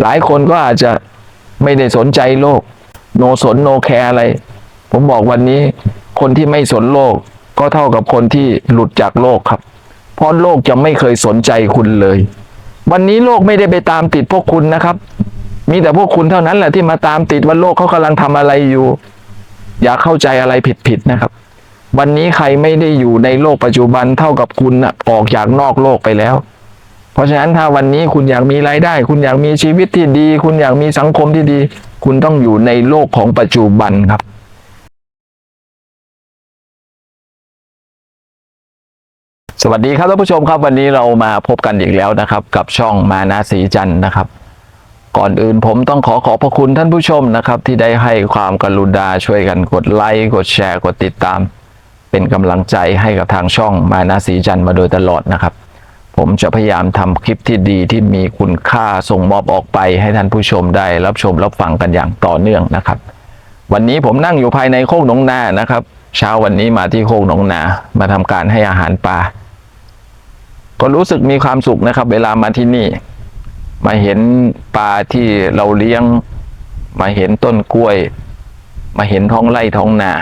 หลายคนก็อาจจะไม่ได้สนใจโลก โนสนโนแคร์อะไร ผมบอกวันนี้ คนที่ไม่สนโลก ก็เท่ากับคนที่หลุดจากโลกครับ เพราะโลกจะไม่เคยสนใจคุณเลย วันนี้โลกไม่ได้ไปตามติดพวกคุณนะครับ มีแต่พวกคุณเท่านั้นแหละที่มาตามติดว่าโลกเขากำลังทำอะไรอยู่ อย่าเข้าใจอะไรผิดๆนะครับ วันนี้ใครไม่ได้อยู่ในโลกปัจจุบันเท่ากับคุณนะออกจากนอกโลกไปแล้ว เพราะฉะนั้นถ้าวันนี้คุณอยากมีรายได้ คุณอยากมีชีวิตที่ดี คุณอยากมีสังคมที่ดี คุณต้องอยู่ในโลกของปัจจุบันครับสวัสดีครับท่านผู้ชมครับวันนี้เรามาพบกันอีกแล้วนะครับ กับช่องมานาสีจันทร์นะครับ ก่อนอื่นผมต้องขอขอบพระคุณท่านผู้ชมนะครับ ที่ได้ให้ความกรุณาช่วยกันกดไลค์กดแชร์กดติดตาม เป็นกำลังใจให้กับทางช่องมานาสีจันทร์มาโดยตลอดนะครับ ผมจะพยายามทำคลิปที่ดีที่มีคุณค่าส่งมอบออกไปให้ท่านผู้ชมได้รับชมรับฟังกันอย่างต่อเนื่องนะครับ วันนี้ผมนั่งอยู่ภายในโคกหนองนานะครับ เช้าวันนี้มาที่โคกหนองนามาทำการให้อาหารปลาก็รู้สึกมีความสุขนะครับ เวลามาที่นี่ มาเห็นปลาที่เราเลี้ยง มาเห็นต้นกล้วย มาเห็นท้องไร่ท้องนา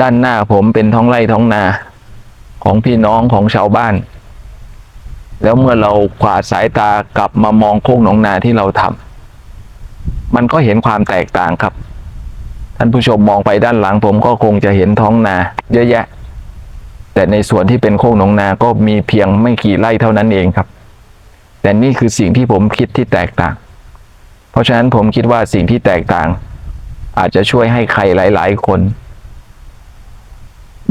ด้านหน้าผมเป็นท้องไร่ท้องนา ของพี่น้องของชาวบ้าน แล้วเมื่อเราขวาดสายตากลับมามองโค้งหนองนาที่เราทำมันก็เห็นความแตกต่างครับ ท่านผู้ชมมองไปด้านหลังผมก็คงจะเห็นท้องนา เยอะแยะ แต่ในส่วนที่เป็นโค้งหนองนาก็มีเพียงไม่กี่ไร่เท่านั้นเองครับ แต่นี่คือสิ่งที่ผมคิดที่แตกต่าง เพราะฉะนั้นผมคิดว่าสิ่งที่แตกต่าง อาจจะช่วยให้ใครหลาย ๆ คน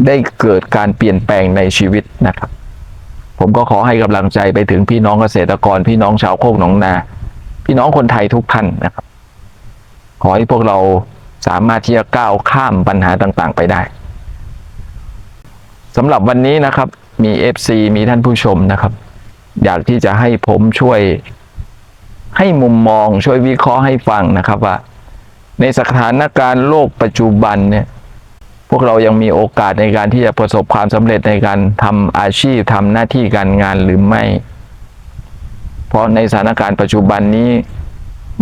ได้เกิดการเปลี่ยนแปลงในชีวิตนะครับ ผมก็ขอให้กำลังใจไปถึงพี่น้องเกษตรกร พี่น้องชาวโคกหนองนา พี่น้องคนไทยทุกท่านนะครับ ขอให้พวกเราสามารถที่จะก้าวข้ามปัญหาต่างๆ ไปได้สำหรับวันนี้นะครับมี FC มีท่านผู้ชมนะครับ อยากที่จะให้ผมช่วยให้มุมมองช่วยวิเคราะห์ให้ฟังนะครับว่า ในสถานการณ์โลกปัจจุบันเนี่ย พวกเรายังมีโอกาสในการที่จะประสบความสำเร็จในการทำอาชีพทำหน้าที่การงานหรือไม่ เพราะในสถานการณ์ปัจจุบันนี้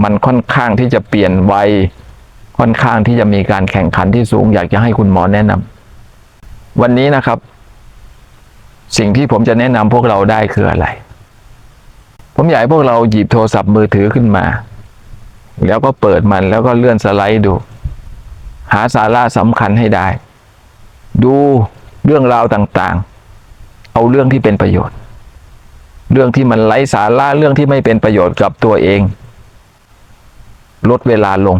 มันค่อนข้างที่จะเปลี่ยนไวค่อนข้างที่จะมีการแข่งขันที่สูง อยากจะให้คุณหมอแนะนำวันนี้นะครับ สิ่งที่ผมจะแนะนำพวกเราได้คืออะไร ผมอยากให้พวกเราหยิบโทรศัพท์มือถือขึ้นมา แล้วก็เปิดมันแล้วก็เลื่อนสไลด์ดู หาสาระสำคัญให้ได้ ดูเรื่องราวต่างๆ เอาเรื่องที่เป็นประโยชน์ เรื่องที่มันไร้สาระเรื่องที่ไม่เป็นประโยชน์กับตัวเอง ลดเวลาลง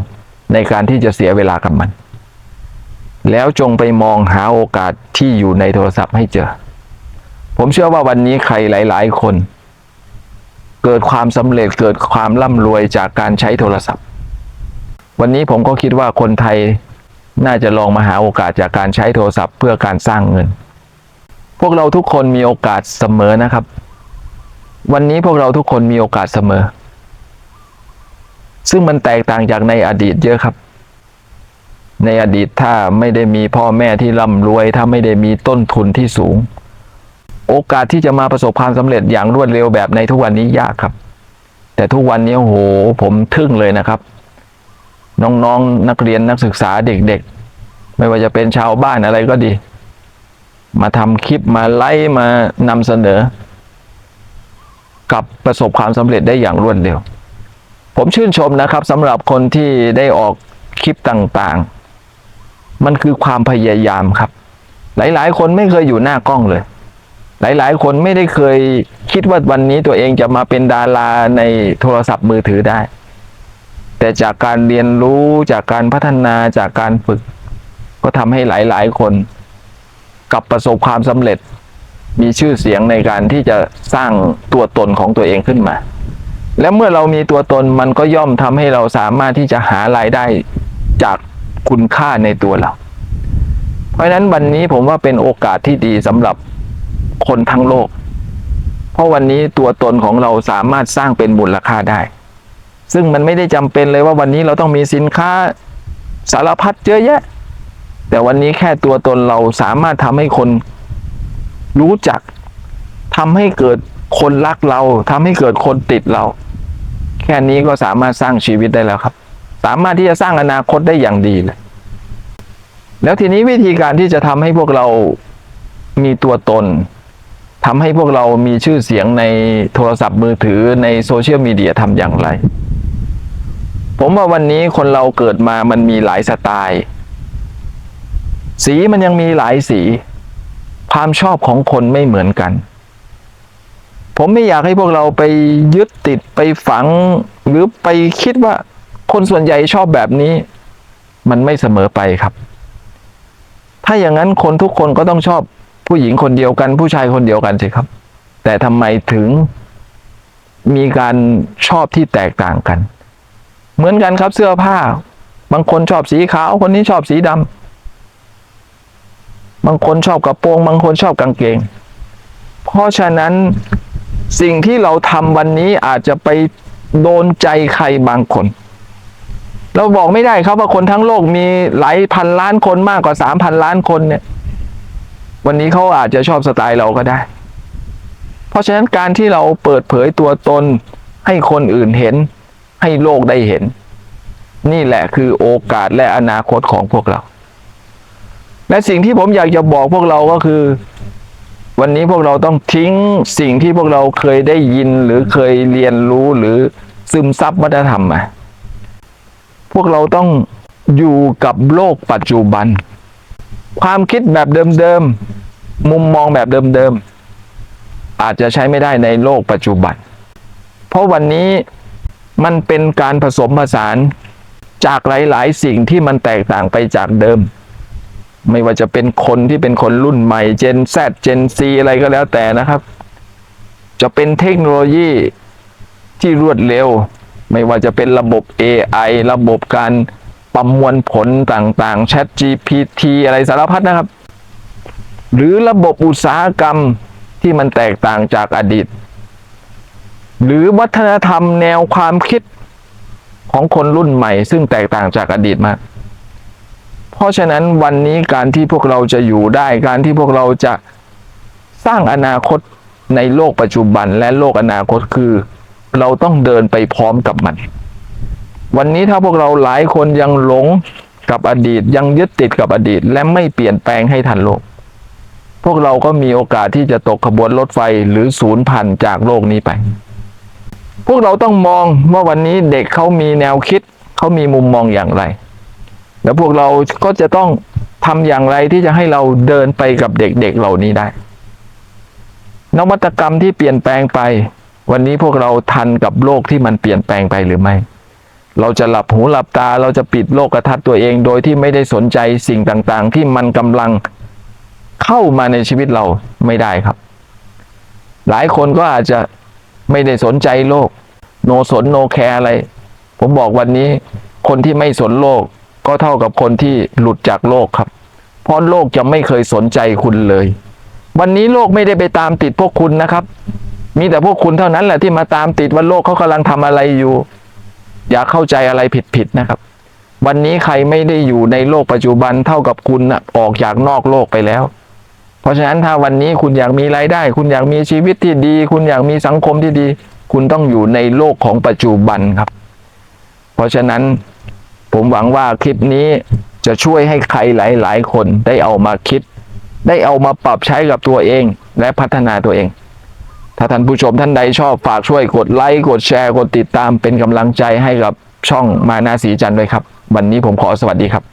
ในการที่จะเสียเวลากับมัน แล้วจงไปมองหาโอกาสที่อยู่ในโทรศัพท์ให้เจอ ผมเชื่อว่าวันนี้ใครหลาย ๆ คน เกิดความสำเร็จเกิดความร่ำรวยจากการใช้โทรศัพท์ วันนี้ผมก็คิดว่าคนไทย น่าจะลองมาหาโอกาสจากการใช้โทรศัพท์เพื่อการสร้างเงิน พวกเราทุกคนมีโอกาสเสมอนะครับ วันนี้พวกเราทุกคนมีโอกาสเสมอ ซึ่งมันแตกต่างจากในอดีตเยอะครับ ในอดีตถ้าไม่ได้มีพ่อแม่ที่ร่ำรวย ถ้าไม่ได้มีต้นทุนที่สูง โอกาสที่จะมาประสบความสำเร็จอย่างรวดเร็วแบบในทุกวันนี้ยากครับ แต่ทุกวันนี้โอ้โหผมทึ่งเลยนะครับ น้องๆนนักเรียนนักศึกษาเด็กๆ ไม่ว่าจะเป็นชาวบ้านอะไรก็ดี มาทำคลิปมาไลฟ์มานำเสนอ กับประสบความสำเร็จได้อย่างรวดเร็ว ผมชื่นชมนะครับสำหรับคนที่ได้ออกคลิปต่างๆ มันคือความพยายามครับ หลายๆ คนไม่เคยอยู่หน้ากล้องเลย หลายๆ คนไม่ได้เคยคิดว่าวันนี้ตัวเองจะมาเป็นดาราในโทรศัพท์มือถือได้ แต่จากการเรียนรู้จากการพัฒนาจากการฝึก ก็ทำให้หลาย ๆ คนกลับประสบความสำเร็จ มีชื่อเสียงในการที่จะสร้างตัวตนของตัวเองขึ้นมา และเมื่อเรามีตัวตนมันก็ย่อมทำให้เราสามารถที่จะหารายได้จากคุณค่าในตัวเรา เพราะฉะนั้นวันนี้ผมว่าเป็นโอกาสที่ดีสำหรับคนทั้งโลก เพราะวันนี้ตัวตนของเราสามารถสร้างเป็นมูลค่าได้ ซึ่งมันไม่ได้จำเป็นเลยว่าวันนี้เราต้องมีสินค้าสารพัดเยอะแยะ แต่วันนี้แค่ตัวตนเราสามารถทำให้คนรู้จักทำให้เกิดคนรักเราทำให้เกิดคนติดเรา แค่นี้ก็สามารถสร้างชีวิตได้แล้วครับ สามารถที่จะสร้างอนาคตได้อย่างดีเลยแล้วทีนี้วิธีการที่จะทำให้พวกเรามีตัวตนทำให้พวกเรามีชื่อเสียงในโทรศัพท์มือถือในโซเชียลมีเดียทำอย่างไร ผมว่าวันนี้คนเราเกิดมามันมีหลายสไตล์ สีมันยังมีหลายสี ความชอบของคนไม่เหมือนกัน ผมไม่อยากให้พวกเราไปยึดติดไปฝัง หรือไปคิดว่าคนส่วนใหญ่ชอบแบบนี้ มันไม่เสมอไปครับ ถ้าอย่างนั้นคนทุกคนก็ต้องชอบผู้หญิงคนเดียวกัน ผู้ชายคนเดียวกันสิครับ แต่ทำไมถึงมีการชอบที่แตกต่างกัน เหมือนกันครับเสื้อผ้า บางคนชอบสีขาว คนนี้ชอบสีดำบางคนชอบกระโปรง บางคนชอบกางเกง เพราะฉะนั้นสิ่งที่เราทำวันนี้อาจจะไปโดนใจใครบางคน เราบอกไม่ได้ครับว่าคนทั้งโลกมีหลายพันล้านคนมากกว่าสามพันล้านคนเนี่ย วันนี้เขาอาจจะชอบสไตล์เราก็ได้ เพราะฉะนั้นการที่เราเปิดเผยตัวตนให้คนอื่นเห็น ให้โลกได้เห็น นี่แหละคือโอกาสและอนาคตของพวกเรา และสิ่งที่ผมอยากจะบอกพวกเราก็คือ วันนี้พวกเราต้องทิ้งสิ่งที่พวกเราเคยได้ยินหรือเคยเรียนรู้หรือซึมซับวัฒนธรรมมาพวกเราต้องอยู่กับโลกปัจจุบัน ความคิดแบบเดิมๆ มุมมองแบบเดิมๆ อาจจะใช้ไม่ได้ในโลกปัจจุบัน เพราะวันนี้ มันเป็นการผสมผสานจากหลาย ๆ สิ่งที่มันแตกต่างไปจากเดิม ไม่ว่าจะเป็นคนที่เป็นคนรุ่นใหม่ Gen Z Gen Z อะไรก็แล้วแต่นะครับ จะเป็นเทคโนโลยีที่รวดเร็ว ไม่ว่าจะเป็นระบบ AI ระบบการประมวลผลต่างๆ Chat GPT อะไรสารพัดนะครับ หรือระบบอุตสาหกรรมที่มันแตกต่างจากอดีต หรือวัฒนธรรมแนวความคิดของคนรุ่นใหม่ ซึ่งแตกต่างจากอดีตมาก เพราะฉะนั้นวันนี้การที่พวกเราจะอยู่ได้ การที่พวกเราจะสร้างอนาคตในโลกปัจจุบันและโลกอนาคตคือ เราต้องเดินไปพร้อมกับมัน วันนี้ถ้าพวกเราหลายคนยังหลงกับอดีตยังยึดติดกับอดีต และไม่เปลี่ยนแปลงให้ทันโลก พวกเราก็มีโอกาสที่จะตกขบวนรถไฟหรือศูนย์พันจากโลกนี้ไป พวกเราต้องมองว่าวันนี้เด็กเขามีแนวคิดเขามีมุมมองอย่างไร แล้วพวกเราก็จะต้องทำอย่างไรที่จะให้เราเดินไปกับเด็กๆเหล่านี้ได้ นวัตกรรมที่เปลี่ยนแปลงไป วันนี้พวกเราทันกับโลกที่มันเปลี่ยนแปลงไปหรือไม่ เราจะหลับหูหลับตา เราจะปิดโลกกระทัศน์ตัวเอง โดยที่ไม่ได้สนใจสิ่งต่างๆ ที่มันกำลังเข้ามาในชีวิตเราไม่ได้ครับ หลายคนก็อาจจะ ไม่ได้สนใจโลก โนสนโนแคร์อะไร ผมบอกวันนี้ คนที่ไม่สนโลก ก็เท่ากับคนที่หลุดจากโลกครับ เพราะโลกจะไม่เคยสนใจคุณเลย วันนี้โลกไม่ได้ไปตามติดพวกคุณนะครับ มีแต่พวกคุณเท่านั้นแหละที่มาตามติดว่าโลกเขากำลังทำอะไรอยู่ อย่าเข้าใจอะไรผิดๆนะครับ วันนี้ใครไม่ได้อยู่ในโลกปัจจุบันเท่ากับคุณนะออกจากนอกโลกไปแล้ว เพราะฉะนั้นถ้าวันนี้คุณอยากมีรายได้ คุณอยากมีชีวิตที่ดี คุณอยากมีสังคมที่ดี คุณต้องอยู่ในโลกของปัจจุบันครับ เพราะฉะนั้นผมหวังว่าคลิปนี้จะช่วยให้ใครหลาย ๆ คนได้เอามาคิด ได้เอามาปรับใช้กับตัวเองและพัฒนาตัวเอง ถ้าท่านผู้ชมท่านใดชอบฝากช่วยกดไลค์กดแชร์กดติดตามเป็นกำลังใจให้กับช่องมานาสีจันทร์ด้วยครับ วันนี้ผมขอสวัสดีครับ